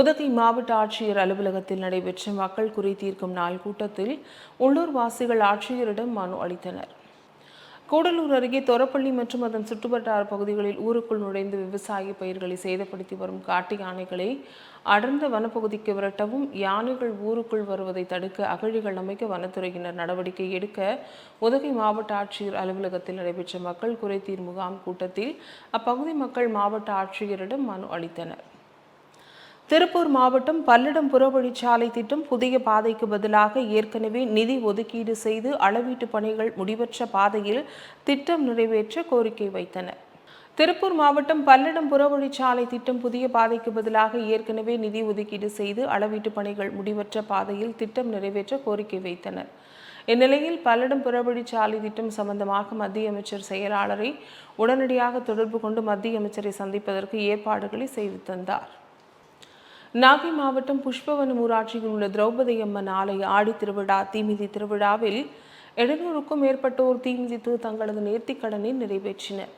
உதகை மாவட்ட ஆட்சியர் அலுவலகத்தில் நடைபெற்ற மக்கள் குறை தீர்க்கும் நாள் கூட்டத்தில் உள்ளூர்வாசிகள் ஆட்சியரிடம் மனு அளித்தனர். கூடலூர் அருகே தொரப்பள்ளி மற்றும் அதன் சுற்றுவட்டார பகுதிகளில் ஊருக்குள் நுழைந்து விவசாய பயிர்களை சேதப்படுத்தி வரும் காட்டு யானைகளை அடர்ந்த வனப்பகுதிக்கு விரட்டவும் யானைகள் ஊருக்குள் வருவதை தடுக்க அகழிகள் அமைக்க வனத்துறையினர் நடவடிக்கை எடுக்க உதகை மாவட்ட ஆட்சியர் அலுவலகத்தில் நடைபெற்ற மக்கள் குறைதீர் முகாம் கூட்டத்தில் அப்பகுதி மக்கள் மாவட்ட ஆட்சியரிடம் மனு அளித்தனர். திருப்பூர் மாவட்டம் பல்லடம் புறவழிச்சாலை திட்டம் புதிய பாதைக்கு பதிலாக ஏற்கனவே நிதி ஒதுக்கீடு செய்து அளவீட்டு பணிகள் முடிவற்ற பாதையில் திட்டம் நிறைவேற்ற கோரிக்கை வைத்தனர். திருப்பூர் மாவட்டம் பல்லடம் புறவழிச்சாலை திட்டம் புதிய பாதைக்கு பதிலாக ஏற்கனவே நிதி ஒதுக்கீடு செய்து அளவீட்டு பணிகள் முடிவற்ற பாதையில் திட்டம் நிறைவேற்ற கோரிக்கை வைத்தனர். இந்நிலையில் பல்லடம் புறவழிச்சாலை திட்டம் சம்பந்தமாக மத்திய அமைச்சர் செயலாளரை உடனடியாக தொடர்பு கொண்டு மத்திய அமைச்சரை சந்திப்பதற்கு ஏற்பாடுகளை செய்து தந்தார். நாகை மாவட்டம் புஷ்பவனம் ஊராட்சியில் உள்ள திரௌபதி அம்மன் ஆலய ஆடி திருவிழா தீமிதி திருவிழாவில் எழுநூறுக்கும் மேற்பட்டோர் தீமிதித்து தங்களது நேர்த்திக்கடனை நிறைவேற்றினர்.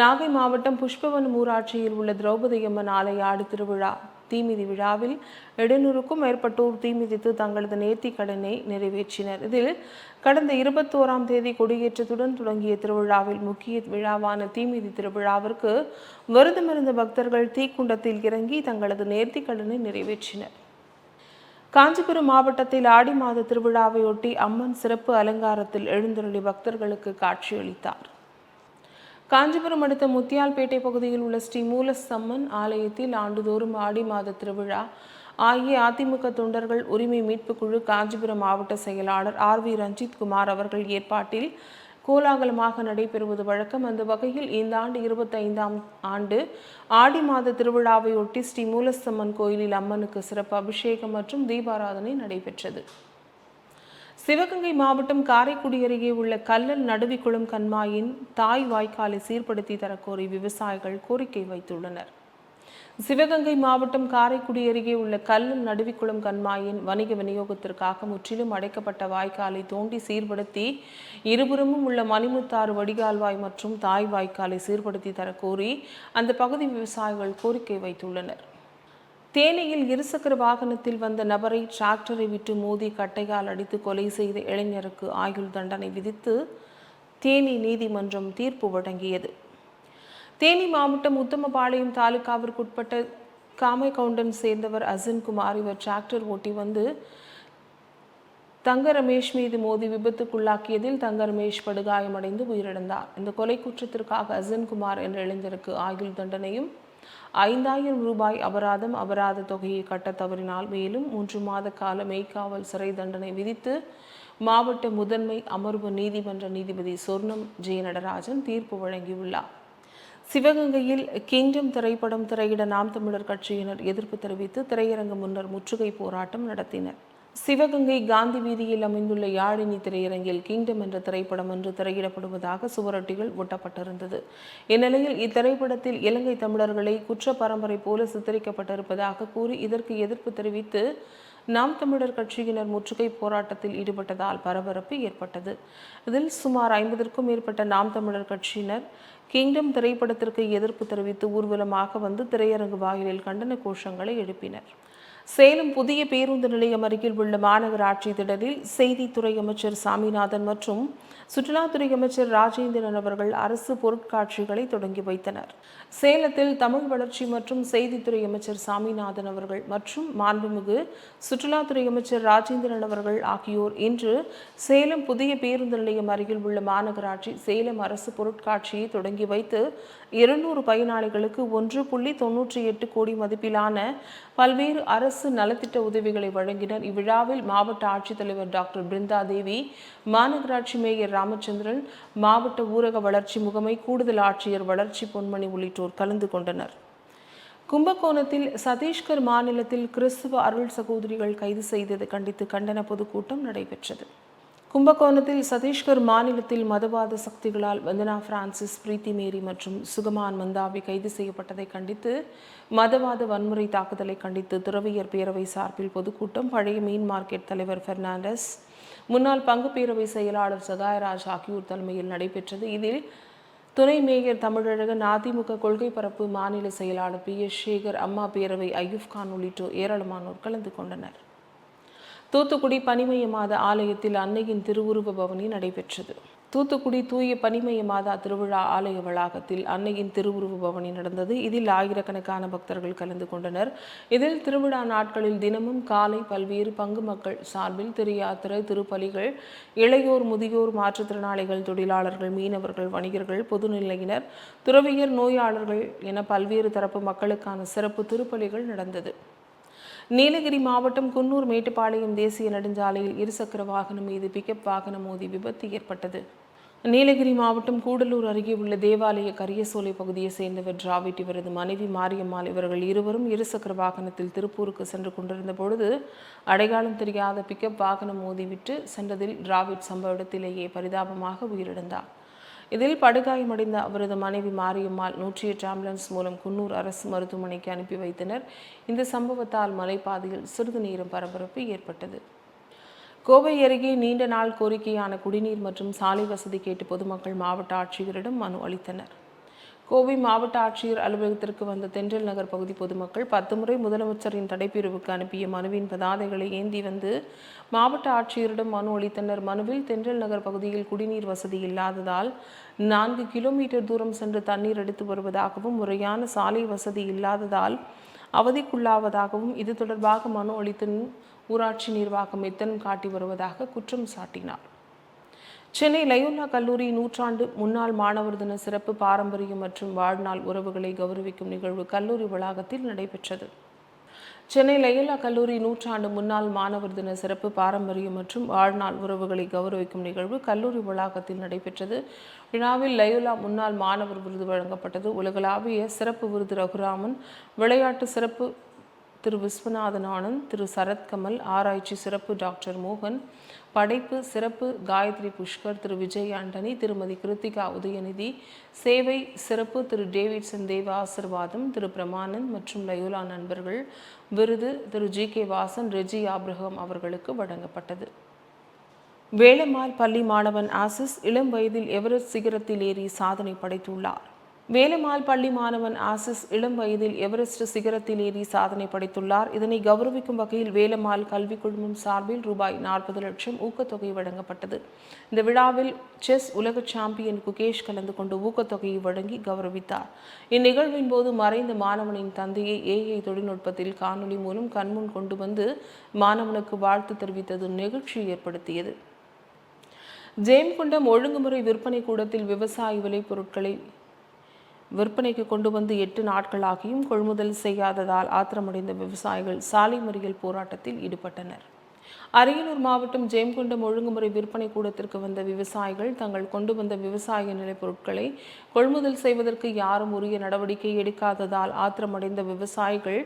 நாகை மாவட்டம் புஷ்பவனம் ஊராட்சியில் உள்ள திரௌபதி அம்மன் ஆலய ஆடி திருவிழா தீமிதி விழாவில் எழுநூறுக்கும் மேற்பட்டோர் தீமிதித்து தங்களது நேர்த்திக்கடனை நிறைவேற்றினர். இதில் கடந்த இருபத்தோராம் தேதி கொடியேற்றத்துடன் தொடங்கிய திருவிழாவில் முக்கிய விழாவான தீமிதி திருவிழாவிற்கு விரதமிருந்த பக்தர்கள் தீக்குண்டத்தில் இறங்கி தங்களது நேர்த்திக்கடனை நிறைவேற்றினர். காஞ்சிபுரம் மாவட்டத்தில் ஆடி மாத திருவிழாவையொட்டி அம்மன் சிறப்பு அலங்காரத்தில் எழுந்தருளி பக்தர்களுக்கு காட்சியளித்தார். காஞ்சிபுரம் அடுத்த முத்தியால்பேட்டை பகுதியில் உள்ள ஸ்ரீ மூலசம்மன் ஆலயத்தில் ஆண்டுதோறும் ஆடி மாத திருவிழா. அஇஅதிமுக தொண்டர்கள் உரிமை மீட்பு குழு காஞ்சிபுரம் மாவட்ட செயலாளர் ஆர் வி ரஞ்சித் குமார் அவர்கள் ஏற்பாட்டில் கோலாகலமாக நடைபெறுவது வழக்கம். அந்த வகையில் இந்த ஆண்டு இருபத்தைந்தாம் ஆண்டு ஆடி மாத திருவிழாவையொட்டி ஸ்ரீ மூலசம்மன் கோயிலில் அம்மனுக்கு சிறப்பு அபிஷேகம் மற்றும் தீபாராதனை நடைபெற்றது. சிவகங்கை மாவட்டம் காரைக்குடி அருகே உள்ள கல்லல் நடுவிக்குளம் கண்மாயின் தாய் வாய்க்காலை சீர்படுத்தி தரக்கோரி விவசாயிகள் கோரிக்கை வைத்துள்ளனர். சிவகங்கை மாவட்டம் காரைக்குடி அருகே உள்ள கல்லல் நடுவிக்குளம் கண்மாயின் வணிக விநியோகத்திற்காக முற்றிலும் அடைக்கப்பட்ட வாய்க்காலை தோண்டி சீர்படுத்தி இருபுறமும் உள்ள மணிமுத்தாறு வடிகால்வாய் மற்றும் தாய் வாய்க்காலை சீர்படுத்தி தரக்கோரி அந்த பகுதி விவசாயிகள் கோரிக்கை வைத்துள்ளனர். தேனியில் இருசக்கர வாகனத்தில் வந்த நபரை டிராக்டரை விட்டு மோதி கட்டையால் அடித்து கொலை செய்த இளைஞருக்கு ஆயுள் தண்டனை விதித்து தேனி நீதிமன்றம் தீர்ப்பு வழங்கியது. தேனி மாவட்டம் உத்தமபாளையம் தாலுகாவிற்குட்பட்ட காமைகவுண்டன் சேர்ந்தவர் அசின்குமார் இவர் டிராக்டர் ஓட்டி வந்து தங்க ரமேஷ் மீது மோதி விபத்துக்குள்ளாக்கியதில் தங்க ரமேஷ் படுகாயமடைந்து உயிரிழந்தார். இந்த கொலை குற்றத்திற்காக அசன்குமார் என்ற இளைஞருக்கு ஆயுள் தண்டனையும் ஐந்தாயிரம் ரூபாய் அபராதம் அபராத தொகையை கட்ட தவறினால் மேலும் மூன்று மாத கால மெய்க்காவல் சிறை தண்டனை விதித்து மாவட்ட முதன்மை அமர்வு நீதிமன்ற நீதிபதி சொர்ணம் ஜெய நடராஜன் தீர்ப்பு வழங்கியுள்ளார். சிவகங்கையில் கிங்டம் திரைப்படம் திரையிட நாம் தமிழர் கட்சியினர் எதிர்ப்பு தெரிவித்து திரையரங்கு முன்னர் முற்றுகை போராட்டம் நடத்தினர். சிவகங்கை காந்தி வீதியில் அமைந்துள்ள யாழினி திரையரங்கில் கிங்டம் என்ற திரைப்படம் ஒன்று திரையிடப்படுவதாக சுவரொட்டிகள் ஒட்டப்பட்டிருந்தது. இந்நிலையில் இத்திரைப்படத்தில் இலங்கை தமிழர்களை குற்ற பரம்பரை போல சித்தரிக்கப்பட்டிருப்பதாக கூறி இதற்கு எதிர்ப்பு தெரிவித்து நாம் தமிழர் கட்சியினர் முற்றுகை போராட்டத்தில் ஈடுபட்டதால் பரபரப்பு ஏற்பட்டது. இதில் சுமார் ஐம்பதற்கும் மேற்பட்ட நாம் தமிழர் கட்சியினர் கிங்டம் திரைப்படத்திற்கு எதிர்ப்பு தெரிவித்து ஊர்வலமாக வந்து திரையரங்கு வாயிலில் கண்டன கோஷங்களை எழுப்பினர். சேலம் புதிய பேருந்து நிலையம் அருகில் உள்ள மாநகராட்சி திடலில் செய்தித்துறை அமைச்சர் சாமிநாதன் மற்றும் சுற்றுலாத்துறை அமைச்சர் ராஜேந்திரன் அவர்கள் அரசு பொருட்காட்சிகளை தொடங்கி வைத்தனர். சேலத்தில் தமிழ் வளர்ச்சி மற்றும் செய்தித்துறை அமைச்சர் சாமிநாதன் அவர்கள் மற்றும் மாண்புமிகு சுற்றுலாத்துறை அமைச்சர் ராஜேந்திரன் அவர்கள் ஆகியோர் இன்று சேலம் புதிய பேருந்து நிலையம் அருகில் உள்ள மாநகராட்சி சேலம் அரசு பொருட்காட்சியை தொடங்கி வைத்து இருநூறு பயனாளிகளுக்கு ஒன்று புள்ளி தொன்னூற்றி எட்டு கோடி மதிப்பிலான பல்வேறு அரசு நலத்திட்ட உதவிகளை வழங்கினர். இவ்விழாவில் மாவட்ட ஆட்சித்தலைவர் டாக்டர் பிருந்தா தேவி மாநகராட்சி மேயர் ராமச்சந்திரன் மாவட்ட ஊரக வளர்ச்சி முகமை கூடுதல் ஆட்சியர் வளர்ச்சி பொன்மணி உள்ளிட்டோர் கலந்து கொண்டனர். கும்பகோணத்தில் சத்தீஸ்கர் மாநிலத்தில் கிறிஸ்துவ அருள் சகோதரிகள் கைது செய்தது கண்டித்து கண்டன பொதுக்கூட்டம் நடைபெற்றது. கும்பகோணத்தில் சத்தீஸ்கர் மாநிலத்தில் மதவாத சக்திகளால் வந்தனா பிரான்சிஸ் பிரீத்தி மேரி மற்றும் சுகமான் மந்தாவி கைது செய்யப்பட்டதை கண்டித்து மதவாத வன்முறை தாக்குதலை கண்டித்து துறவியர் பேரவை சார்பில் பொதுக்கூட்டம் பழைய மீன் மார்க்கெட் தலைவர் பெர்னாண்டஸ் முன்னாள் பங்கு பேரவை செயலாளர் சகாயராஜ் ஆகியோர் தலைமையில் நடைபெற்றது. இதில் துணை மேயர் தமிழழகன் அதிமுக கொள்கை பரப்பு மாநில செயலாளர் பி எஸ் சேகர் அம்மா பேரவை அய்யூப் கான் உள்ளிட்டோர் ஏராளமானோர் கலந்து கொண்டனர். தூத்துக்குடி பனிமய மாத ஆலயத்தில் அன்னையின் திருவுருவ பவனி நடைபெற்றது. தூத்துக்குடி தூய பனிமய மாதா திருவிழா ஆலய வளாகத்தில் அன்னையின் திருவுருவ பவனி நடந்தது. இதில் ஆயிரக்கணக்கான பக்தர்கள் கலந்து கொண்டனர். இதில் திருவிழா நாட்களில் தினமும் காலை பல்வேறு பங்கு மக்கள் சார்பில் திரு திருப்பலிகள் இளையோர் முதியோர் மாற்றுத்திறனாளிகள் தொழிலாளர்கள் மீனவர்கள் வணிகர்கள் பொதுநிலையினர் துறவியர் நோயாளர்கள் என பல்வேறு தரப்பு மக்களுக்கான சிறப்பு திருப்பலிகள் நடந்தது. நீலகிரி மாவட்டம் குன்னூர் மேட்டுப்பாளையம் தேசிய நெடுஞ்சாலையில் இருசக்கர வாகனம் மீது பிக்கப் வாகனம் மோதி விபத்து ஏற்பட்டது. நீலகிரி மாவட்டம் கூடலூர் அருகே உள்ள தேவாலய கரியசோலை பகுதியை சேர்ந்தவர் டிராவிட். இவரது மனைவி மாரியம்மாள் இவர்கள் இருவரும் இருசக்கர வாகனத்தில் திருப்பூருக்கு சென்று கொண்டிருந்த பொழுது அடையாளம் தெரியாத பிக்கப் வாகனம் மோதிவிட்டு சென்றதில் டிராவிட் சம்பவ இடத்திலேயே பரிதாபமாக உயிரிழந்தார். இதில் படுகாயமடைந்த அவரது மனைவி மாரியம்மாள் நூற்றி எட்டு ஆம்புலன்ஸ் மூலம் குன்னூர் அரசு மருத்துவமனைக்கு அனுப்பி வைத்தனர். இந்த சம்பவத்தால் மலைப்பாதையில் சிறிது நேரம் பரபரப்பு ஏற்பட்டது. கோவை அருகே நீண்ட நாள் கோரிக்கையான குடிநீர் மற்றும் சாலை வசதி கேட்டு பொதுமக்கள் மாவட்ட ஆட்சியரிடம் மனு அளித்தனர். கோவை மாவட்ட ஆட்சியர் அலுவலகத்திற்கு வந்த தென்றல் நகர் பகுதி பொதுமக்கள் பத்து முறை முதலமைச்சரின் தடைப்பிரிவுக்கு அனுப்பிய மனுவின் பதாதைகளை ஏந்தி வந்து மாவட்ட ஆட்சியரிடம் மனு அளித்தனர். மனுவில் தென்றல் நகர் பகுதியில் குடிநீர் வசதி இல்லாததால் நான்கு கிலோமீட்டர் தூரம் சென்று தண்ணீர் எடுத்து வருவதாகவும் முறையான சாலை வசதி இல்லாததால் அவதிக்குள்ளாவதாகவும் இது தொடர்பாக மனு அளித்த ஊராட்சி நிர்வாகம் எத்தனம் காட்டி வருவதாக குற்றம் சாட்டினார். சென்னை லயோலா கல்லூரி நூற்றாண்டு முன்னாள் மாணவர் தின சிறப்பு பாரம்பரியம் மற்றும் வாழ்நாள் உறவுகளை கௌரவிக்கும் நிகழ்வு கல்லூரி வளாகத்தில் நடைபெற்றது. சென்னை லயோலா கல்லூரி நூற்றாண்டு முன்னாள் மாணவர் தின சிறப்பு பாரம்பரியம் மற்றும் வாழ்நாள் உறவுகளை கௌரவிக்கும் நிகழ்வு கல்லூரி வளாகத்தில் நடைபெற்றது. விழாவில் லயோலா முன்னாள் மாணவர் விருது வழங்கப்பட்டது. உலகளாவிய சிறப்பு விருது ரகுராமன் விளையாட்டு சிறப்பு திரு விஸ்வநாதன் ஆனந்த் திரு சரத்கமல் ஆராய்ச்சி சிறப்பு டாக்டர் மோகன் படைப்பு சிறப்பு காயத்ரி புஷ்கர் திரு விஜய் ஆண்டனி திருமதி கிருத்திகா உதயநிதி சேவை சிறப்பு திரு டேவிட்சன் தேவ ஆசிர்வாதம் திரு பிரமானந்த் மற்றும் லயோலா நண்பர்கள் விருது திரு G K Vasan Reji Abraham அவர்களுக்கு வழங்கப்பட்டது. வேலம்மாள் பள்ளி மாணவன் ஆசிஸ் இளம் வயதில் எவரெஸ்ட் சிகரத்தில் ஏறி சாதனை படைத்துள்ளார். வேலுமால் பள்ளி மாணவன் ஆசிஸ் இளம் வயதில் எவரெஸ்ட் சிகரத்தில் ஏறி சாதனை படைத்துள்ளார். இதனை கௌரவிக்கும் வகையில் வேலுமால் கல்விக் குழுமம் சார்பில் ரூபாய் நாற்பது லட்சம் ஊக்கத்தொகை வழங்கப்பட்டது. இந்த விழாவில் செஸ் உலக சாம்பியன் குகேஷ் கலந்து கொண்டு ஊக்கத்தொகையை வழங்கி கௌரவித்தார். இந்நிகழ்வின் போது மறைந்த மாணவனின் தந்தையை ஏஐ தொழில்நுட்பத்தில் காணொலி மூலம் கண்முன் கொண்டு வந்து மாணவனுக்கு வாழ்த்து தெரிவித்தது நெகிழ்ச்சி ஏற்படுத்தியது. ஜெயம்குண்டம் ஒழுங்குமுறை விற்பனை கூடத்தில் விவசாய விளைபொருட்களை விற்பனைக்கு கொண்டு வந்து எட்டு நாட்களாகியும் கொள்முதல் செய்யாததால் ஆத்திரமடைந்த விவசாயிகள் சாலை மறியல் போராட்டத்தில் ஈடுபட்டனர். அரியலூர் மாவட்டம் ஜெயம்குண்டம் ஒழுங்குமுறை விற்பனை கூடத்திற்கு வந்த விவசாயிகள் தங்கள் கொண்டு வந்த விவசாய நிலைப்பொருட்களை கொள்முதல் செய்வதற்கு யாரும் உரிய நடவடிக்கை எடுக்காததால் ஆத்திரமடைந்த விவசாயிகள்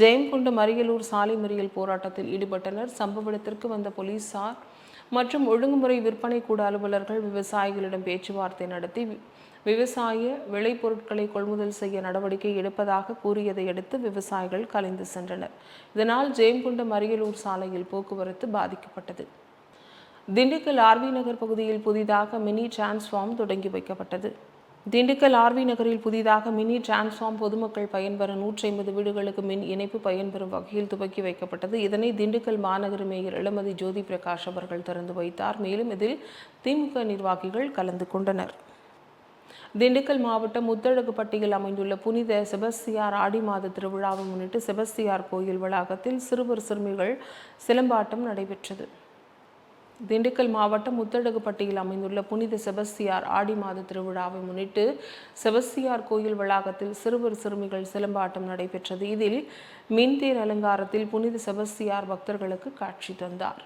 ஜெயம்குண்டம் அரியலூர் சாலை மறியல் போராட்டத்தில் ஈடுபட்டனர். சம்பவ இடத்திற்கு வந்த போலீசார் மற்றும் ஒழுங்குமுறை விற்பனை கூட அலுவலர்கள் விவசாயிகளிடம் பேச்சுவார்த்தை நடத்தி விவசாய விளைபொருட்களை கொள்முதல் செய்ய நடவடிக்கை எடுப்பதாக கூறியதை அடுத்து விவசாயிகள் கலைந்து சென்றனர். இதனால் ஜெயம்குண்டம் அரியலூர் சாலையில் போக்குவரத்து பாதிக்கப்பட்டது. திண்டுக்கல் ஆர்வி நகர் பகுதியில் புதிதாக மினி டிரான்ஸ்ஃபார்ம் தொடங்கி வைக்கப்பட்டது. திண்டுக்கல் ஆர்வி நகரில் புதிதாக மினி டிரான்ஸ்ஃபார்ம் பொதுமக்கள் பயன்பெற நூற்றி ஐம்பது வீடுகளுக்கு மின் இணைப்பு பயன்பெறும் வகையில் துவக்கி வைக்கப்பட்டது. இதனை திண்டுக்கல் மாநகர மேயர் இளமதி ஜோதி பிரகாஷ் அவர்கள் திறந்து வைத்தார். மேலும் இதில் திமுக நிர்வாகிகள் கலந்து கொண்டனர். திண்டுக்கல் மாவட்டம் முத்தழகுப்பட்டியில் அமைந்துள்ள புனித செபஸ்தியார் ஆடி மாத திருவிழாவை முன்னிட்டு செபஸ்தியார் கோயில் வளாகத்தில் சிறுவர் சிறுமிகள் சிலம்பாட்டம் நடைபெற்றது. திண்டுக்கல் மாவட்டம் முத்தழகுப்பட்டியில் அமைந்துள்ள புனித செபஸ்தியார் ஆடி மாத திருவிழாவை முன்னிட்டு செபஸ்தியார் கோயில் வளாகத்தில் சிறுவர் சிறுமிகள் சிலம்பாட்டம் நடைபெற்றது. இதில் மின்தேர் அலங்காரத்தில் புனித செபஸ்தியார் பக்தர்களுக்கு காட்சி தந்தார்.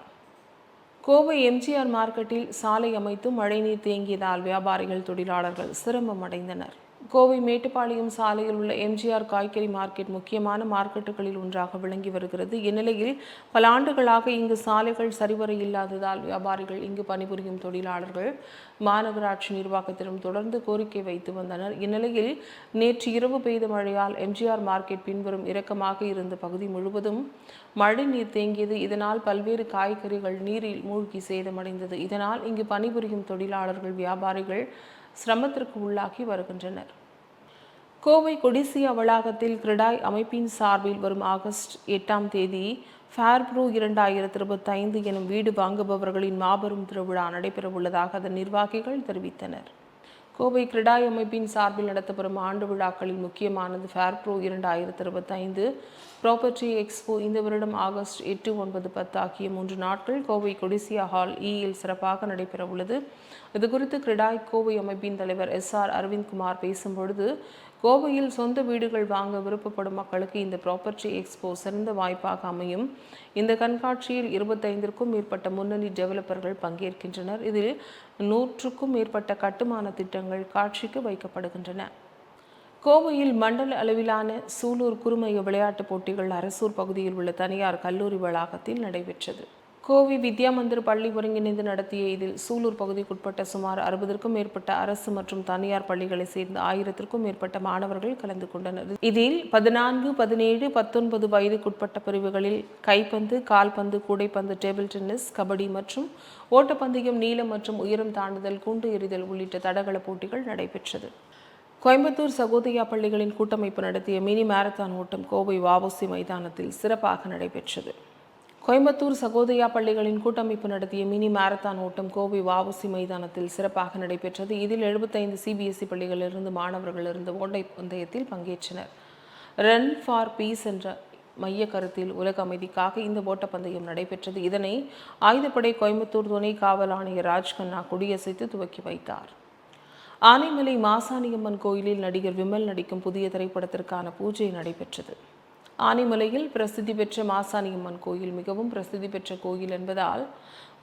கோவை எம்ஜிஆர் மார்க்கெட்டில் சாலை அமைத்து மழைநீர் தேங்கியதால் வியாபாரிகள் தொழிலாளர்கள் சிரமம் அடைந்தனர் கோவை மேட்டுப்பாளையம் சாலையில் உள்ள எம்ஜிஆர் காய்கறி மார்க்கெட் முக்கியமான மார்க்கெட்டுகளில் ஒன்றாக விளங்கி வருகிறது. இந்நிலையில் பல ஆண்டுகளாக இங்கு சாலைகள் சரிவர இல்லாததால் வியாபாரிகள் இங்கு பணிபுரியும் தொழிலாளர்கள் மாநகராட்சி நிர்வாகத்திடம் தொடர்ந்து கோரிக்கை வைத்து வந்தனர். இந்நிலையில் நேற்று இரவு பெய்த மழையால் எம்ஜிஆர் மார்க்கெட் பின்வரும் இறக்கமாக இருந்த பகுதி முழுவதும் மழை நீர் தேங்கியது. இதனால் பல்வேறு காய்கறிகள் நீரில் மூழ்கி சேதமடைந்தது. இதனால் இங்கு பணிபுரியும் தொழிலாளர்கள் வியாபாரிகள் சிரமத்திற்கு உள்ளாகி வருகின்றனர். கோவை கொடிசியா வளாகத்தில் கிரிடாய் அமைப்பின் சார்பில் வரும் ஆகஸ்ட் எட்டாம் தேதி ஃபேர்ப்ரூ இரண்டாயிரத்தி இருபத்தைந்து எனும் வீடு வாங்குபவர்களின் மாபெரும் திருவிழா நடைபெறவுள்ளதாக அதன் நிர்வாகிகள் தெரிவித்தனர். கோவை கிரிடாய் அமைப்பின் சார்பில் நடத்தப்படும் ஆண்டு விழாக்களில் முக்கியமானது ஃபேர்ப்ரோ இரண்டாயிரத்தி இருபத்தைந்து ப்ராப்பர்ட்டி எக்ஸ்போ இந்த வருடம் ஆகஸ்ட் எட்டு ஒன்பது பத்து ஆகிய மூன்று நாட்கள் கோவை கொடிசியா ஹால் e இயில் சிறப்பாக நடைபெறவுள்ளது. இது குறித்து கிரிடாய் கோவை அமைப்பின் தலைவர் எஸ் ஆர் அரவிந்த்குமார் பேசும்பொழுது கோவையில் சொந்த வீடுகள் வாங்க விருப்பப்படும் மக்களுக்கு இந்த ப்ராப்பர்ட்டி எக்ஸ்போ சிறந்த வாய்ப்பாக அமையும். இந்த கண்காட்சியில் இருபத்தைந்திற்கும் மேற்பட்ட முன்னணி டெவலப்பர்கள் பங்கேற்கின்றனர். இதில் நூற்றுக்கும் மேற்பட்ட கட்டுமான திட்டங்கள் காட்சிக்கு வைக்கப்படுகின்றன. கோவையில் மண்டல அளவிலான சூலூர் குறுமைய விளையாட்டுப் போட்டிகள் அரசூர் பகுதியில் உள்ள தனியார் கல்லூரி வளாகத்தில் நடைபெற்றது. கோவை வித்யா மந்திர் பள்ளி ஒருங்கிணைந்து நடத்திய இதில் சூலூர் பகுதிக்குட்பட்ட சுமார் அறுபதற்கும் மேற்பட்ட அரசு மற்றும் தனியார் பள்ளிகளை சேர்ந்த ஆயிரத்திற்கும் மேற்பட்ட மாணவர்கள் கலந்து கொண்டனர். இதில் பதினான்கு பதினேழு பத்தொன்பது வயதுக்குட்பட்ட பிரிவுகளில் கைப்பந்து கால்பந்து கூடைப்பந்து டேபிள் டென்னிஸ் கபடி மற்றும் ஓட்டப்பந்தயம் நீளம் மற்றும் உயரம் தாண்டுதல் குண்டு எறிதல் உள்ளிட்ட தடகள போட்டிகள் நடைபெற்றது. கோயம்புத்தூர் சகோதயா பள்ளிகளின் கூட்டமைப்பு நடத்திய மினி மாரத்தான் ஓட்டம் கோவை வாவோசி மைதானத்தில் சிறப்பாக நடைபெற்றது. கோயம்புத்தூர் சகோதயா பள்ளிகளின் கூட்டமைப்பு நடத்திய மினி மாரத்தான் ஓட்டம் கோவை வாவுசி மைதானத்தில் சிறப்பாக நடைபெற்றது. இதில் எழுபத்தைந்து சிபிஎஸ்இ பள்ளிகளிலிருந்து மாணவர்கள் இருந்த ஓட்டை பந்தயத்தில் பங்கேற்றனர். ரன் ஃபார் பீஸ் என்ற மைய கருத்தில் உலக அமைதிக்காக இந்த ஓட்டப்பந்தயம் நடைபெற்றது. இதனை ஆயுதப்படை கோயம்புத்தூர் துணை காவல் ஆணையர் ராஜ்கண்ணா கொடியசைத்து துவக்கி வைத்தார். ஆனைமலை மாசாணியம்மன் கோயிலில் நடிகர் விமல் நடிக்கும் புதிய திரைப்படத்திற்கான பூஜை நடைபெற்றது. ஆனைமலையில் பிரசித்தி பெற்ற மாசாணியம்மன் கோயில் மிகவும் பிரசித்தி பெற்ற கோயில் என்பதால்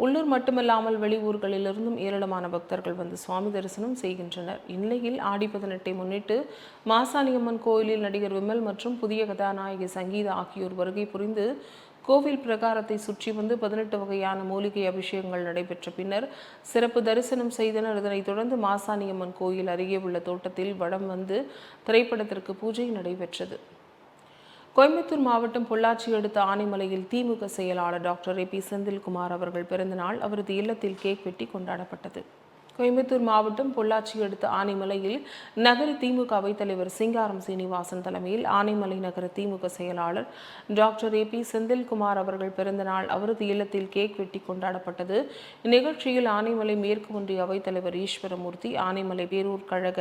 உள்ளூர் மட்டுமல்லாமல் வெளியூர்களிலிருந்தும் ஏராளமான பக்தர்கள் வந்து சுவாமி தரிசனம் செய்கின்றனர். இந்நிலையில் ஆடி பதினெட்டை முன்னிட்டு மாசாணியம்மன் கோயிலில் நடிகர் விமல் மற்றும் புதிய கதாநாயகி சங்கீதா ஆகியோர் வருகை புரிந்து கோவில் பிரகாரத்தை சுற்றி வந்து பதினெட்டு வகையான மூலிகை அபிஷேகங்கள் நடைபெற்ற பின்னர் சிறப்பு தரிசனம் செய்தனர். இதனைத் தொடர்ந்து மாசாணியம்மன் கோயில் அருகே உள்ள தோட்டத்தில் வடம் வந்து திரைப்படத்திற்கு பூஜை நடைபெற்றது. கோயம்புத்தூர் மாவட்டம் பொள்ளாச்சி அடுத்த ஆனைமலையில் திமுக செயலாளர் டாக்டர் ஏ பி செந்தில்குமார் அவர்கள் பிறந்தநாள் அவரது இல்லத்தில் கேக் வெட்டி கொண்டாடப்பட்டது. கோயம்புத்தூர் மாவட்டம் பொள்ளாச்சி அடுத்த ஆனைமலையில் நகர திமுக அவைத்தலைவர் சிங்காரம் சீனிவாசன் தலைமையில் ஆனைமலை நகர திமுக செயலாளர் டாக்டர் ஏ பி செந்தில்குமார் அவர்கள் பிறந்தநாள் அவரது இல்லத்தில் கேக் வெட்டி கொண்டாடப்பட்டது. இந்நிகழ்ச்சியில் ஆனைமலை மேற்கு ஒன்றிய அவைத்தலைவர் ஈஸ்வரமூர்த்தி ஆனைமலை பேரூர் கழக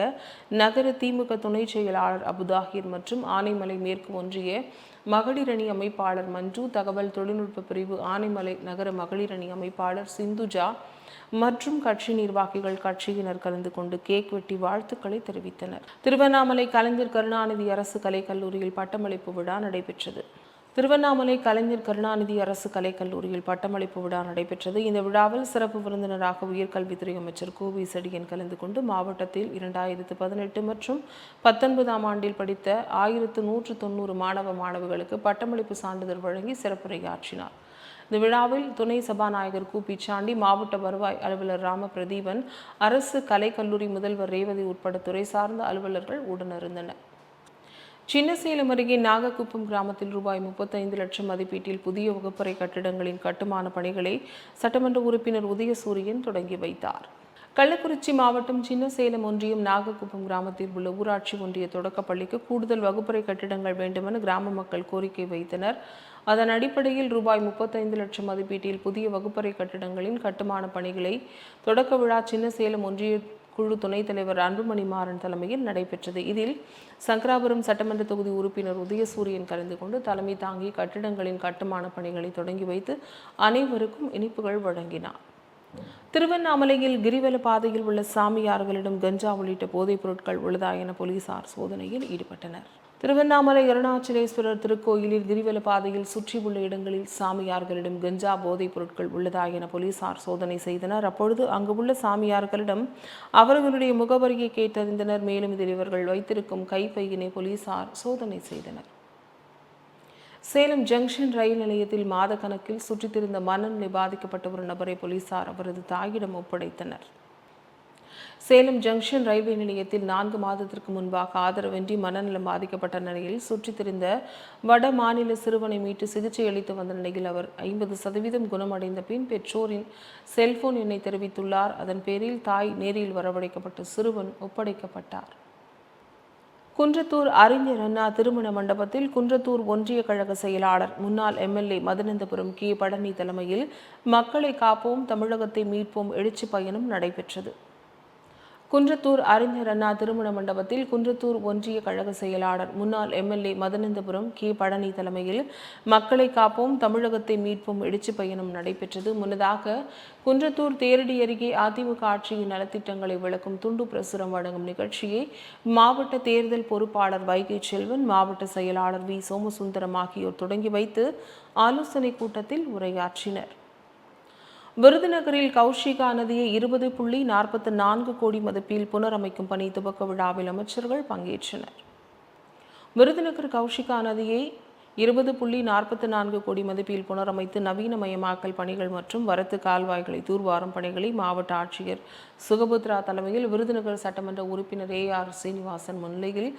நகர திமுக துணை செயலாளர் அபுதாஹிர் மற்றும் ஆனைமலை மேற்கு ஒன்றிய மகளிரணி அமைப்பாளர் மஞ்சு தகவல் தொழில்நுட்ப பிரிவு ஆனைமலை நகர மகளிரணி அமைப்பாளர் சிந்துஜா மற்றும் கட்சி நிர்வாகிகள் கட்சியினர் கலந்து கொண்டு கேக் வெட்டி வாழ்த்துக்களை தெரிவித்தனர். திருவண்ணாமலை கலைஞர் கருணாநிதி அரசு கலைக்கல்லூரியில் பட்டமளிப்பு விழா நடைபெற்றது. திருவண்ணாமலை கலைஞர் கருணாநிதி அரசு கலைக்கல்லூரியில் பட்டமளிப்பு விழா நடைபெற்றது. இந்த விழாவில் சிறப்பு விருந்தினராக உயர்கல்வித்துறை அமைச்சர் கோவி செடியன் கலந்து கொண்டு மாவட்டத்தில் இரண்டாயிரத்து பதினெட்டு மற்றும் பத்தொன்பதாம் ஆண்டில் படித்த ஆயிரத்து நூற்று தொண்ணூறு மாணவ மாணவிகளுக்கு பட்டமளிப்பு சான்றிதழ் வழங்கி சிறப்புரையாற்றினார். இந்த விழாவில் துணை சபாநாயகர் கு. பிச்சாண்டி மாவட்ட வருவாய் அலுவலர் ராம பிரதீபன் அரசு கலைக்கல்லூரி முதல்வர் ரேவதி உட்பட துறை சார்ந்த அலுவலர்கள் உடனிருந்தனர். சின்னசேலம் அருகே நாகக்குப்பம் கிராமத்தில் ரூபாய் முப்பத்தைந்து லட்சம் மதிப்பீட்டில் புதிய வகுப்பறை கட்டிடங்களின் கட்டுமான பணிகளை சட்டமன்ற உறுப்பினர் உதயசூரியன் தொடங்கி வைத்தார். கள்ளக்குறிச்சி மாவட்டம் சின்னசேலம் ஒன்றியம் நாகக்குப்பம் கிராமத்தில் உள்ள ஊராட்சி ஒன்றிய தொடக்கப்பள்ளிக்கு கூடுதல் வகுப்பறை கட்டிடங்கள் வேண்டுமென கிராம மக்கள் கோரிக்கை வைத்தனர். அதன் அடிப்படையில் ரூபாய் முப்பத்தைந்து லட்சம் மதிப்பீட்டில் புதிய வகுப்பறை கட்டிடங்களின் கட்டுமான பணிகளை தொடக்க விழா சின்னசேலம் ஒன்றிய குழு துணைத் தலைவர் அன்புமணி மாறன் தலைமையில் நடைபெற்றது. இதில் சங்கராபுரம் சட்டமன்ற தொகுதி உறுப்பினர் உதயசூரியன் கலந்து கொண்டு தலைமை தாங்கி கட்டிடங்களின் கட்டுமான பணிகளை தொடங்கி வைத்து அனைவருக்கும் இனிப்புகள் வழங்கினார். திருவண்ணாமலையில் கிரிவல பாதையில் உள்ள சாமியார்களிடம் கஞ்சா உள்ளிட்ட போதைப் பொருட்கள் உள்ளதா என போலீசார் சோதனையில் ஈடுபட்டனர். திருவண்ணாமலை அருணாச்சலேஸ்வரர் திருக்கோயிலில் கிரிவல பாதையில் சுற்றி உள்ள இடங்களில் சாமியார்களிடம் கஞ்சா போதைப் பொருட்கள் உள்ளதா என போலீசார் சோதனை செய்தனர். அப்பொழுது அங்கு உள்ள சாமியார்களிடம் அவர்களுடைய முகவரியை கேட்டறிந்தனர். மேலும் இதில் இவர்கள் வைத்திருக்கும் கைப்பையினை போலீசார் சோதனை செய்தனர். சேலம் ஜங்ஷன் ரயில் நிலையத்தில் மாத கணக்கில் மனநிலை பாதிக்கப்பட்ட ஒரு நபரை போலீசார் அவரது தாயிடம் ஒப்படைத்தனர். சேலம் ஜங்ஷன் ரயில்வே நிலையத்தில் நான்கு மாதத்திற்கு முன்பாக ஆதரவின்றி மனநலம் பாதிக்கப்பட்ட நிலையில் சுற்றித் திரிந்த வட மாநில சிறுவனை மீட்டு சிகிச்சை அளித்து வந்த நிலையில் அவர் ஐம்பது சதவீதம் குணமடைந்த பின் பெற்றோரின் செல்போன் எண்ணை தெரிவித்துள்ளார். அதன் பேரில் தாய் நேரில் வரவழைக்கப்பட்ட சிறுவன் ஒப்படைக்கப்பட்டார். குன்றத்தூர் அறிஞர் அண்ணா திருமண மண்டபத்தில் குன்றத்தூர் ஒன்றிய கழக செயலாளர் முன்னாள் எம்எல்ஏ மதுநந்தபுரம் கே பழனி தலைமையில் மக்களை காப்போம் தமிழகத்தை மீட்போம் எழுச்சி பயணம் நடைபெற்றது. குன்றத்தூர் அறிஞர் அண்ணா திருமண மண்டபத்தில் குன்றத்தூர் ஒன்றிய கழக செயலாளர் முன்னாள் எம்எல்ஏ மதனந்தபுரம் கே. பழனி தலைமையில் மக்களை காப்போம் தமிழகத்தை மீட்போம் எழுச்சி பயணம் நடைபெற்றது. முன்னதாக குன்றத்தூர் தேரடி அருகே அதிமுக ஆட்சியின் நலத்திட்டங்களை விளக்கும் துண்டு பிரசுரம் வழங்கும் நிகழ்ச்சியை மாவட்ட தேர்தல் பொறுப்பாளர் வைகை செல்வன் மாவட்ட செயலாளர் வி. சோமசுந்தரம் ஆகியோர் தொடங்கி வைத்து ஆலோசனை கூட்டத்தில் உரையாற்றினர். விருதுநகரில் கௌஷிகா நதியை இருபது புள்ளி நாற்பத்தி நான்கு கோடி மதிப்பில் புனரமைக்கும் பணி துவக்க விழாவில் அமைச்சர்கள் பங்கேற்றனர். விருதுநகர் கௌஷிகா நதியை இருபது புள்ளி நாற்பத்தி நான்கு கோடி மதிப்பில் புனரமைத்து நவீனமயமாக்கல் பணிகள் மற்றும் வரத்து கால்வாய்களை தூர்வாரும் பணிகளை மாவட்ட ஆட்சியர் சுகபுத்ரா தலைமையில் விருதுநகர் சட்டமன்ற உறுப்பினர் ஏ ஆர் சீனிவாசன் முன்னிலையில்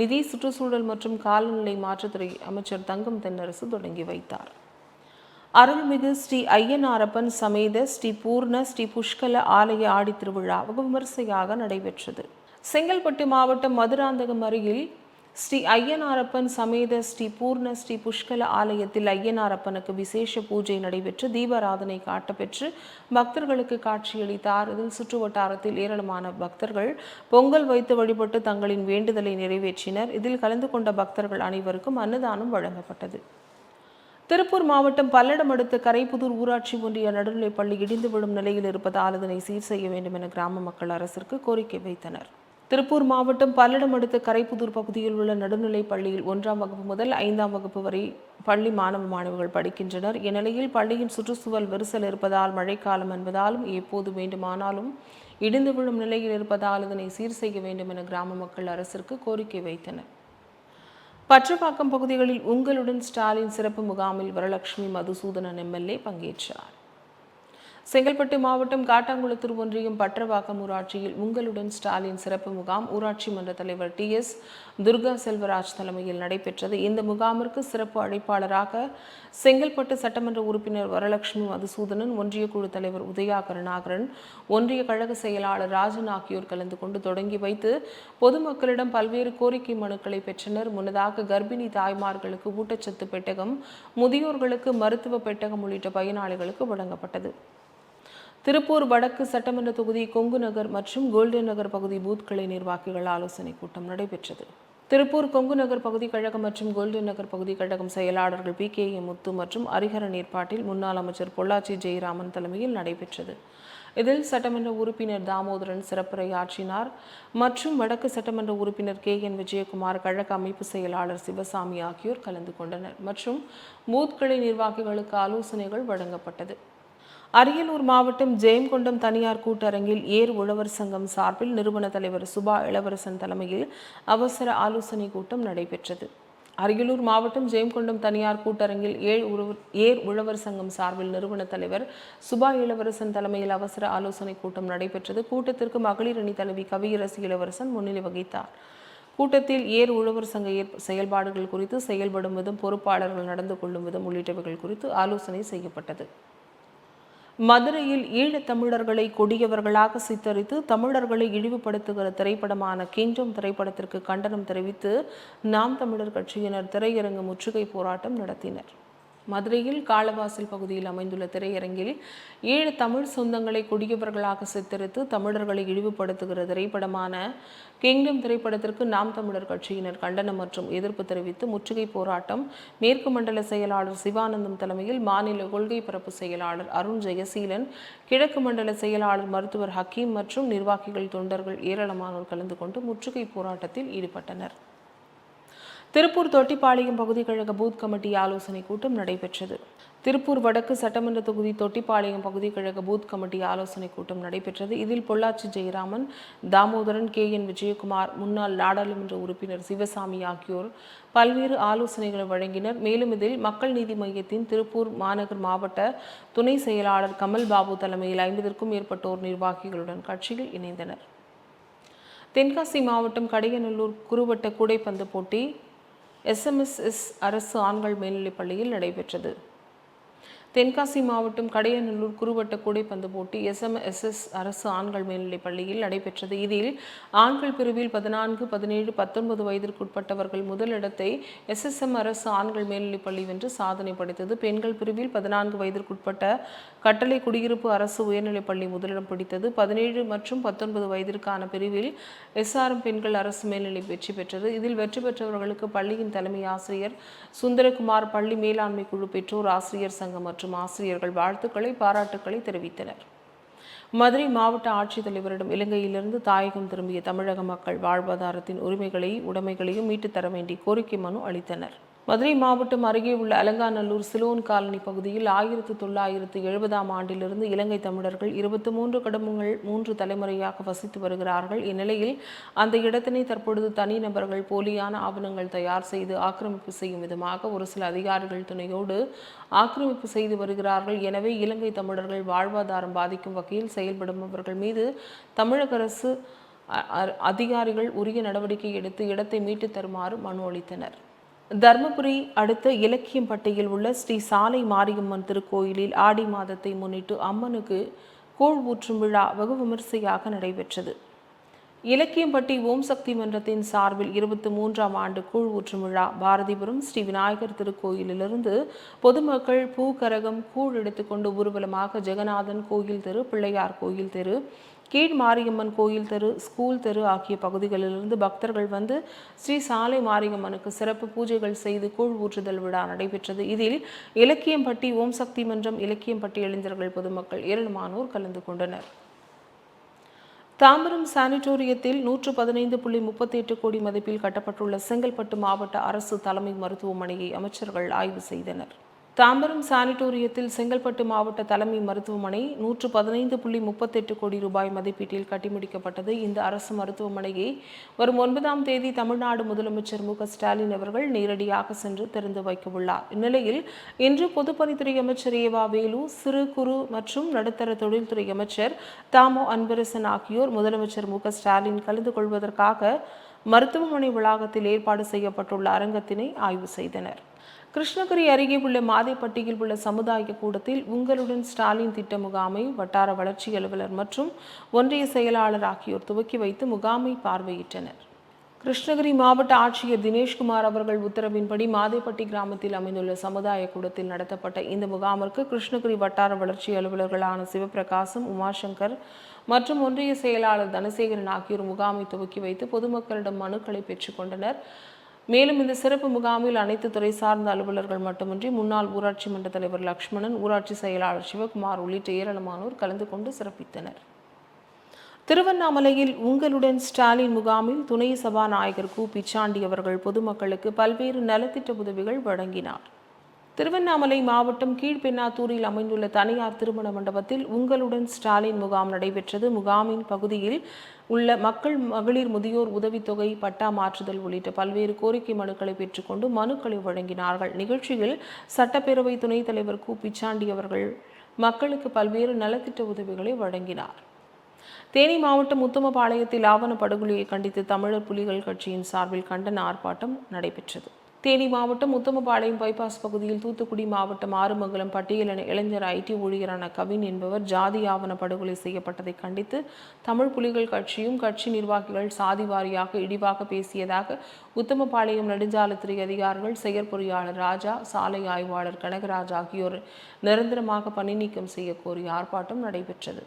நிதி சுற்றுச்சூழல் மற்றும் காலநிலை மாற்றத்துறை அமைச்சர் தங்கம் தென்னரசு தொடங்கி வைத்தார். அருள்மிகு ஸ்ரீ ஐயனாரப்பன் சமேத ஸ்ரீ பூர்ண ஸ்ரீ புஷ்கல ஆலய ஆடி திருவிழா வெகு விமரிசையாக நடைபெற்றது. செங்கல்பட்டு மாவட்டம் மதுராந்தகம் அருகில் ஸ்ரீ ஐயனாரப்பன் சமேத ஸ்ரீ பூர்ண ஸ்ரீ புஷ்கல ஆலயத்தில் ஐயனாரப்பனுக்கு விசேஷ பூஜை நடைபெற்று தீபாராதனை காட்டப்பெற்று பக்தர்களுக்கு காட்சியளித்தார். இதில் சுற்று வட்டாரத்தில் ஏராளமான பக்தர்கள் பொங்கல் வைத்து வழிபட்டு தங்களின் வேண்டுதலை நிறைவேற்றினர். இதில் கலந்து கொண்ட பக்தர்கள் அனைவருக்கும் அன்னதானம் வழங்கப்பட்டது. திருப்பூர் மாவட்டம் பல்லடம் அடுத்த கரைப்புதூர் ஊராட்சி ஒன்றிய நடுநிலைப் பள்ளி இடிந்து விழும் நிலையில் இருப்பதால் அதனை சீர் செய்ய வேண்டும் என கிராம மக்கள் அரசிற்கு கோரிக்கை வைத்தனர். திருப்பூர் மாவட்டம் பல்லடம் அடுத்த கரைப்புதூர் பகுதியில் உள்ள நடுநிலைப் பள்ளியில் ஒன்றாம் வகுப்பு முதல் ஐந்தாம் வகுப்பு வரை பள்ளி மாணவ மாணவிகள் படிக்கின்றனர். இந்நிலையில் பள்ளியின் சுற்றுச்சூழல் விரிசல் இருப்பதால் மழைக்காலம் என்பதாலும் எப்போது வேண்டுமானாலும் இடிந்து விழும் நிலையில் இருப்பதால் இதனை சீர் செய்ய வேண்டும் என கிராம மக்கள் அரசிற்கு கோரிக்கை வைத்தனர். பற்றப்பாக்கம் பகுதிகளில் உங்களுடன் ஸ்டாலின் சிறப்பு முகாமில் வரலட்சுமி மதுசூதனன் எம்எல்ஏ பங்கேற்றார். செங்கல்பட்டு மாவட்டம் காட்டாங்குளத்தூர் ஒன்றியம் பற்றவாக்கம் ஊராட்சியில் உங்களுடன் ஸ்டாலின் சிறப்பு முகாம். ஊராட்சி மன்ற தலைவர் டி எஸ் துர்கா செல்வராஜ் தலைமையில் நடைபெற்றது. இந்த முகாமிற்கு சிறப்பு அழைப்பாளராக செங்கல்பட்டு சட்டமன்ற உறுப்பினர் வரலட்சுமி மதுசூதனன் ஒன்றிய குழு தலைவர் உதயா கருணாகரன் ஒன்றிய கழக செயலாளர் ராஜன் ஆகியோர் கலந்து கொண்டு தொடங்கி வைத்து பொதுமக்களிடம் பல்வேறு கோரிக்கை மனுக்களை பெற்றனர். முன்னதாக கர்ப்பிணி தாய்மார்களுக்கு ஊட்டச்சத்து பெட்டகம் முதியோர்களுக்கு மருத்துவ பெட்டகம் உள்ளிட்ட பயனாளிகளுக்கு வழங்கப்பட்டது. திருப்பூர் வடக்கு சட்டமன்ற தொகுதி கொங்கு நகர் மற்றும் கோல்டன் நகர் பகுதி பூத்களை நிர்வாகிகள் ஆலோசனை கூட்டம் நடைபெற்றது. திருப்பூர் கொங்கு நகர் பகுதி கழகம் மற்றும் கோல்டன் நகர் பகுதி கழகம் செயலாளர்கள் பி கே ஏ முத்து மற்றும் ஹரிஹரன் ஏற்பாட்டில் முன்னாள் அமைச்சர் பொள்ளாச்சி ஜெயராமன் தலைமையில் நடைபெற்றது. இதில் சட்டமன்ற உறுப்பினர் தாமோதரன் சிறப்புரையாற்றினார் மற்றும் வடக்கு சட்டமன்ற உறுப்பினர் கே என் விஜயகுமார் கழக அமைப்பு செயலாளர் சிவசாமி ஆகியோர் கலந்து கொண்டனர் மற்றும் பூத்களை நிர்வாகிகளுக்கு ஆலோசனைகள் வழங்கப்பட்டது. அரியலூர் மாவட்டம் ஜெயங்கொண்டம் தனியார் கூட்டரங்கில் ஏர் உழவர் சங்கம் சார்பில் நிறுவன தலைவர் சுபா இளவரசன் தலைமையில் அவசர ஆலோசனை கூட்டம் நடைபெற்றது. அரியலூர் மாவட்டம் ஜெயங்கொண்டம் தனியார் கூட்டரங்கில் ஏழ் உழவர் ஏர் உழவர் சங்கம் சார்பில் நிறுவன தலைவர் சுபா இளவரசன் தலைமையில் அவசர ஆலோசனை கூட்டம் நடைபெற்றது. கூட்டத்திற்கு மகளிர் அணி தலைவி கவியரசி இளவரசன் முன்னிலை வகித்தார். கூட்டத்தில் ஏர் உழவர் சங்க செயல்பாடுகள் குறித்து செயல்படும் விதம் பொறுப்பாளர்கள் நடந்து கொள்ளும் விதம் உள்ளிட்டவைகள் குறித்து ஆலோசனை செய்யப்பட்டது. மதுரையில் ஈழத் தமிழர்களை கொடியவர்களாக சித்தரித்து தமிழர்களை இழிவுபடுத்துகிற திரைப்படமான கிங்டம் திரைப்படத்திற்கு கண்டனம் தெரிவித்து நாம் தமிழர் கட்சியினர் திரையரங்கு முற்றுகை போராட்டம் நடத்தினர். மதுரையில் காலவாசல் பகுதியில் அமைந்துள்ள திரையரங்கில் ஏழு தமிழ் சொந்தங்களை கொடியவர்களாக சித்தரித்து தமிழர்களை இழிவுபடுத்துகிற திரைப்படமான கிங்டம் திரைப்படத்திற்கு நாம் தமிழர் கட்சியினர் கண்டனம் மற்றும் எதிர்ப்பு தெரிவித்து முற்றுகை போராட்டம் மேற்கு மண்டல செயலாளர் சிவானந்தம் தலைமையில் மாநில கொள்கை பரப்பு செயலாளர் அருண் ஜெயசீலன் கிழக்கு மண்டல செயலாளர் மருத்துவர் ஹக்கீம் மற்றும் நிர்வாகிகள் தொண்டர்கள் ஏராளமானோர் கலந்து கொண்டு முற்றுகை போராட்டத்தில் ஈடுபட்டனர். திருப்பூர் தொட்டிப்பாளையம் பகுதி கழக பூத் கமிட்டி ஆலோசனை கூட்டம் நடைபெற்றது. திருப்பூர் வடக்கு சட்டமன்ற தொகுதி தொட்டிப்பாளையம் பகுதி கழக பூத் கமிட்டி ஆலோசனை கூட்டம் நடைபெற்றது. இதில் பொள்ளாச்சி ஜெயராமன் தாமோதரன் கே என் விஜயகுமார் முன்னாள் நாடாளுமன்ற உறுப்பினர் சிவசாமி ஆகியோர் பல்வேறு ஆலோசனைகளை வழங்கினர். மேலும் இதில் மக்கள் நீதி மையத்தின் திருப்பூர் மாநகர் மாவட்ட துணை செயலாளர் கமல் பாபு தலைமையில் ஐம்பதற்கும் மேற்பட்டோர் நிர்வாகிகளுடன் கட்சியில் இணைந்தனர். தென்காசி மாவட்டம் கடையநல்லூர் குருவட்ட கூடைப்பந்து போட்டி எஸ்எம்எஸ்எஸ் அரசு ஆண்கள் மேல்நிலைப் பள்ளியில் நடைபெற்றது. தென்காசி மாவட்டம் கடையநல்லூர் குறுவட்ட கூடைப்பந்து போட்டி எஸ்எம்எஸ்எஸ் அரசு ஆண்கள் மேல்நிலைப் பள்ளியில் நடைபெற்றது. இதில் ஆண்கள் பிரிவில் பதினான்கு பதினேழு பத்தொன்பது வயதிற்குட்பட்டவர்கள் முதலிடத்தை எஸ்எஸ்எம் அரசு ஆண்கள் மேல்நிலைப் பள்ளி வென்று சாதனை படைத்தது. பெண்கள் பிரிவில் பதினான்கு வயதிற்குட்பட்ட கட்டளை குடியிருப்பு அரசு உயர்நிலைப் பள்ளி முதலிடம் பிடித்தது. பதினேழு மற்றும் பத்தொன்பது வயதிற்கான பிரிவில் எஸ்ஆர்எம் பெண்கள் அரசு மேல்நிலை வெற்றி பெற்றது. இதில் வெற்றி பெற்றவர்களுக்கு பள்ளியின் தலைமை ஆசிரியர் சுந்தரகுமார் பள்ளி மேலாண்மை குழு பெற்றோர் ஆசிரியர் சங்கம் மற்றும் ஆசிரியர்கள் வாழ்த்துக்களை பாராட்டுக்களை தெரிவித்தனர். மதுரை மாவட்ட ஆட்சித்தலைவரிடம் இலங்கையிலிருந்து தாயகம் திரும்பிய தமிழக மக்கள் வாழ்வாதாரத்தின் உரிமைகளை உடைமைகளையும் மீட்டுத்தர வேண்டி கோரிக்கை மனு அளித்தனர். மதுரை மாவட்டம் அருகே உள்ள அலங்காநல்லூர் சிலோன் காலனி பகுதியில் ஆயிரத்து தொள்ளாயிரத்து எழுபதாம் ஆண்டிலிருந்து இலங்கை தமிழர்கள் இருபத்தி மூன்று குடும்பங்கள் மூன்று தலைமுறையாக வசித்து வருகிறார்கள். இந்நிலையில் அந்த இடத்தினை தற்பொழுது தனிநபர்கள் போலியான ஆவணங்கள் தயார் செய்து ஆக்கிரமிப்பு செய்யும் விதமாக ஒரு சில அதிகாரிகள் துணையோடு ஆக்கிரமிப்பு செய்து வருகிறார்கள். எனவே இலங்கை தமிழர்கள் வாழ்வாதாரம் பாதிக்கும் வகையில் செயல்படுபவர்கள் மீது தமிழக அரசு அதிகாரிகள் உரிய நடவடிக்கை எடுத்து இடத்தை மீட்டுத் தருமாறு மனு அளித்தனர். தர்மபுரி அடுத்த இலக்கியம்பட்டியில் உள்ள ஸ்ரீ சாலை மாரியம்மன் திருக்கோயிலில் ஆடி மாதத்தை முன்னிட்டு அம்மனுக்கு கூழ் ஊற்றும் விழா வெகு விமரிசையாக நடைபெற்றது. இலக்கியம்பட்டி ஓம் சக்தி மன்றத்தின் சார்பில் இருபத்தி மூன்றாம் ஆண்டு கூழ் ஊற்றும் விழா பாரதிபுரம் ஸ்ரீ விநாயகர் திருக்கோயிலிலிருந்து பொதுமக்கள் பூக்கரகம் கூழ் எடுத்துக்கொண்டு ஊர்வலமாக ஜெகநாதன் கோயில் தெரு பிள்ளையார் கோயில் தெரு கீழ் மாரியம்மன் கோயில் தெரு ஸ்கூல் தெரு ஆகிய பகுதிகளிலிருந்து பக்தர்கள் வந்து ஸ்ரீ சாலை மாரியம்மனுக்கு சிறப்பு பூஜைகள் செய்து கூழ் ஊற்றுதல் விழா நடைபெற்றது. இதில் இலக்கியம்பட்டி ஓம் சக்தி மன்றம் இலக்கியம்பட்டி இளைஞர்கள் பொதுமக்கள் ஏராளமானோர் கலந்து கொண்டனர். தாம்பரம் சானிட்டோரியத்தில் நூற்று பதினைந்து புள்ளி முப்பத்தி எட்டு கோடி மதிப்பில் கட்டப்பட்டுள்ள செங்கல்பட்டு மாவட்ட அரசு தலைமை மருத்துவமனையை அமைச்சர்கள் ஆய்வு செய்தனர். தாம்பரம் சானிட்டோரியத்தில் செங்கல்பட்டு மாவட்ட தலைமை மருத்துவமனை நூற்று பதினைந்து புள்ளி முப்பத்தெட்டு கோடி ரூபாய் மதிப்பீட்டில் கட்டி முடிக்கப்பட்டது. இந்த அரசு மருத்துவமனையை வரும் ஒன்பதாம் தேதி தமிழ்நாடு முதலமைச்சர் மு ஸ்டாலின் அவர்கள் நேரடியாக சென்று திறந்து வைக்கவுள்ளார் இந்நிலையில் இன்று பொதுப்பணித்துறை அமைச்சர் ஏவா வேலு சிறு குறு மற்றும் நடுத்தர தொழில்துறை அமைச்சர் தாமோ அன்பரசன் ஆகியோர் முதலமைச்சர் மு ஸ்டாலின் கலந்து கொள்வதற்காக மருத்துவமனை வளாகத்தில் ஏற்பாடு செய்யப்பட்டுள்ள அரங்கத்தினை ஆய்வு செய்தனர். கிருஷ்ணகிரி அருகே உள்ள மாதைப்பட்டியில் உள்ள சமுதாய கூடத்தில் உங்களுடன் ஸ்டாலின் திட்ட முகாமை வட்டார வளர்ச்சி அலுவலர் மற்றும் ஒன்றிய செயலாளர் ஆகியோர் துவக்கி வைத்து முகாமை பார்வையிட்டனர். கிருஷ்ணகிரி மாவட்ட ஆட்சியர் தினேஷ்குமார் அவர்கள் உத்தரவின்படி மாதைப்பட்டி கிராமத்தில் அமைந்துள்ள சமுதாய கூடத்தில் நடத்தப்பட்ட இந்த முகாமிற்கு கிருஷ்ணகிரி வட்டார வளர்ச்சி அலுவலர்களான சிவபிரகாசம் உமாசங்கர் மற்றும் ஒன்றிய செயலாளர் தனசேகரன் ஆகியோர் முகாமை துவக்கி வைத்து பொதுமக்களிடம் மனுக்களை பெற்றுக்கொண்டனர் மேலும் இந்த சிறப்பு முகாமில் அனைத்து துறை சார்ந்த அலுவலர்கள் மட்டுமின்றி முன்னாள் ஊராட்சி மன்ற தலைவர் லக்ஷ்மணன் ஊராட்சி செயலாளர் சிவகுமார் உள்ளிட்ட ஏராளமானோர் கலந்து கொண்டு சிறப்பித்தனர். திருவண்ணாமலையில் உங்களுடன் ஸ்டாலின் முகாமில் துணை சபாநாயகர் கு. பிச்சாண்டி அவர்கள் பொதுமக்களுக்கு பல்வேறு நலத்திட்ட உதவிகள் வழங்கினார். திருவண்ணாமலை மாவட்டம் கீழ்பெண்ணாத்தூரில் அமைந்துள்ள தனியார் திருமண மண்டபத்தில் உங்களுடன் ஸ்டாலின் முகாம் நடைபெற்றது. முகாமின் பகுதியில் உள்ள மக்கள் மகளிர் முதியோர் உதவித்தொகை பட்டா மாற்றுதல் உள்ளிட்ட பல்வேறு கோரிக்கை மனுக்களை பெற்றுக்கொண்டு மனுக்களை வழங்கினார்கள். நிகழ்ச்சியில் சட்டப்பேரவை துணைத் தலைவர் கு. பிச்சாண்டி அவர்கள் மக்களுக்கு பல்வேறு நலத்திட்ட உதவிகளை வழங்கினார். தேனி மாவட்டம் உத்தமபாளையத்தில் ஆவண படுகொலையை கண்டித்து தமிழர் புலிகள் கட்சியின் சார்பில் கண்டன ஆர்ப்பாட்டம் நடைபெற்றது. தேனி மாவட்டம் உத்தமபாளையம் பைபாஸ் பகுதியில் தூத்துக்குடி மாவட்டம் ஆறுமங்கலம் பட்டியலின இளைஞர் ஐடி ஊழியரான கவின் என்பவர் ஜாதி ஆவண படுகொலை செய்யப்பட்டதை கண்டித்து தமிழ் புலிகள் கட்சியும் கட்சி நிர்வாகிகள் சாதி வாரியாக இடிவாக பேசியதாக உத்தமபாளையம் நெடுஞ்சாலைத்துறை அதிகாரிகள் செயற்பொறியாளர் ராஜா சாலை ஆய்வாளர் கனகராஜ் ஆகியோர் நிரந்தரமாக பணி நீக்கம் செய்ய கோரிய ஆர்ப்பாட்டம் நடைபெற்றது.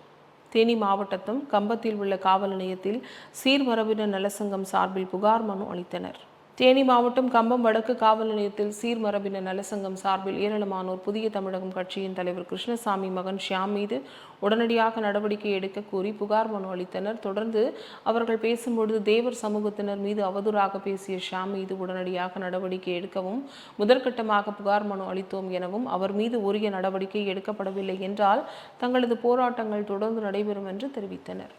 தேனி மாவட்டத்தும் கம்பத்தில் உள்ள காவல் நிலையத்தில் சீர்மரபினர் நலசங்கம் சார்பில் புகார் மனு அளித்தனர். தேனி மாவட்டம் கம்பம் வடக்கு காவல் நிலையத்தில் சீர்மரபினர் நலசங்கம் சார்பில் ஏராளமானோர் புதிய தமிழகம் கட்சியின் தலைவர் கிருஷ்ணசாமி மகன் ஷியாம் மீது உடனடியாக நடவடிக்கை எடுக்க கோரி புகார் மனு அளித்தனர். தொடர்ந்து அவர்கள் பேசும்பொழுது தேவர் சமூகத்தினர் மீது அவதூறாக பேசிய ஷியாம் மீது உடனடியாக நடவடிக்கை எடுக்கவும் முதற்கட்டமாக புகார் மனு அளித்தோம் எனவும் அவர் மீது உரிய நடவடிக்கை எடுக்கப்படவில்லை என்றால் தங்களது போராட்டங்கள் தொடர்ந்து நடைபெறும் என்று தெரிவித்தனர்.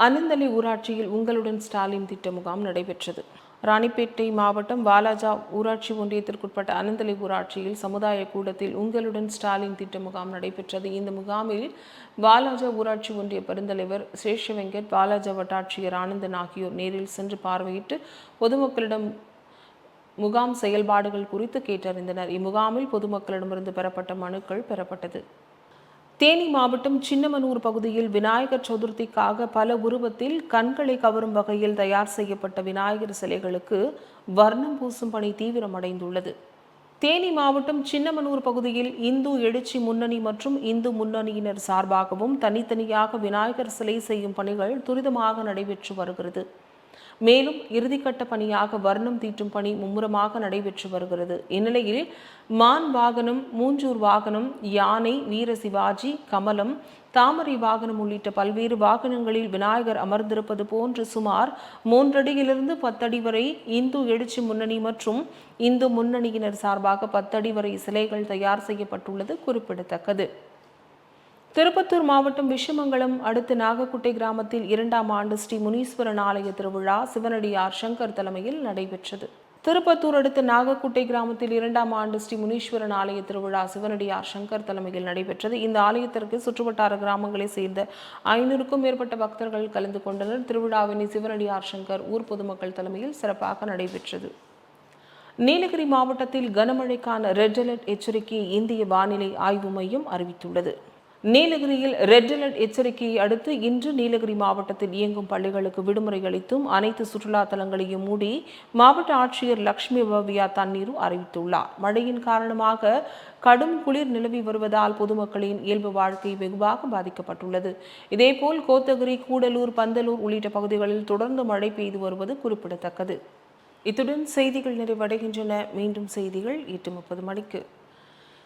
அனந்தலை ஊராட்சியில் உங்களுடன் ஸ்டாலின் திட்ட முகாம் நடைபெற்றது. ராணிப்பேட்டை மாவட்டம் வாலாஜா ஊராட்சி ஒன்றியத்திற்குட்பட்ட அனந்தலை ஊராட்சியில் சமுதாய கூடத்தில் உங்களுடன் ஸ்டாலின் திட்ட முகாம் நடைபெற்றது. இந்த முகாமில் வாலாஜா ஊராட்சி ஒன்றிய பெருந்தலைவர் சேஷ வெங்கட் வாலாஜா வட்டாட்சியர் ஆனந்தன் ஆகியோர் நேரில் சென்று பார்வையிட்டு பொதுமக்களிடம் முகாம் செயல்பாடுகள் குறித்து கேட்டறிந்தனர். இம்முகாமில் பொதுமக்களிடமிருந்து பெறப்பட்ட மனுக்கள் பெறப்பட்டது. தேனி மாவட்டம் சின்னமனூர் பகுதியில் விநாயகர் சதுர்த்திக்காக பல உருவத்தில் கண்களை கவரும் வகையில் தயார் செய்யப்பட்ட விநாயகர் சிலைகளுக்கு வர்ணம் பூசும் பணி தீவிரமடைந்துள்ளது. தேனி மாவட்டம் சின்னமனூர் பகுதியில் இந்து எழுச்சி முன்னணி மற்றும் இந்து முன்னணியினர் சார்பாகவும் தனித்தனியாக விநாயகர் சிலை செய்யும் பணிகள் துரிதமாக நடைபெற்று வருகிறது. மேலும் இறுதிக்கட்ட பணியாக வர்ணம் தீட்டும் பணி மும்முரமாக நடைபெற்று வருகிறது. இந்நிலையில் மான் வாகனம் மூஞ்சூர் வாகனம் யானை வீர சிவாஜி கமலம் தாமரை வாகனம் உள்ளிட்ட பல்வேறு வாகனங்களில் விநாயகர் அமர்ந்திருப்பது போன்று சுமார் மூன்றடியிலிருந்து பத்தடி வரை இந்து எழுச்சி முன்னணி மற்றும் இந்து முன்னணியினர் சார்பாக பத்தடி வரை சிலைகள் தயார் செய்யப்பட்டுள்ளது குறிப்பிடத்தக்கது. திருப்பத்தூர் மாவட்டம் விஷமங்கலம் அடுத்த நாகக்குட்டை கிராமத்தில் இரண்டாம் ஆண்டு ஸ்ரீ முனீஸ்வரன் ஆலய திருவிழா சிவனடியார் சங்கர் தலைமையில் நடைபெற்றது. திருப்பத்தூர் அடுத்த நாகக்குட்டை கிராமத்தில் இரண்டாம் ஆண்டு ஸ்ரீ முனீஸ்வரன் ஆலய திருவிழா சிவனடியார் சங்கர் தலைமையில் நடைபெற்றது. இந்த ஆலயத்திற்கு சுற்றுவட்டார கிராமங்களைச் சேர்ந்த ஐநூறுக்கும் மேற்பட்ட பக்தர்கள் கலந்து கொண்டனர். திருவிழாவினை சிவனடியார் சங்கர் ஊர் பொதுமக்கள் தலைமையில் சிறப்பாக நடைபெற்றது. நீலகிரி மாவட்டத்தில் கனமழைக்கான ரெட் அலர்ட் எச்சரிக்கையை இந்திய வானிலை ஆய்வு மையம் அறிவித்துள்ளது. நீலகிரியில் ரெட் அலர்ட் எச்சரிக்கையை அடுத்து இன்று நீலகிரி மாவட்டத்தில் இயங்கும் பள்ளிகளுக்கு விடுமுறை அளித்தும் அனைத்து சுற்றுலா தலங்களையும் மூடி மாவட்ட ஆட்சியர் லட்சுமி பவ்யா தண்ணீரு அறிவித்துள்ளார். மழையின் காரணமாக கடும் குளிர் நிலவி வருவதால் பொதுமக்களின் இயல்பு வாழ்க்கை வெகுவாக பாதிக்கப்பட்டுள்ளது. இதேபோல் கோத்தகிரி கூடலூர் பந்தலூர் உள்ளிட்ட பகுதிகளில் தொடர்ந்து மழை பெய்து வருவது குறிப்பிடத்தக்கது. இத்துடன் செய்திகள் நிறைவடைகின்றன. மீண்டும் செய்திகள் எட்டு முப்பது மணிக்கு.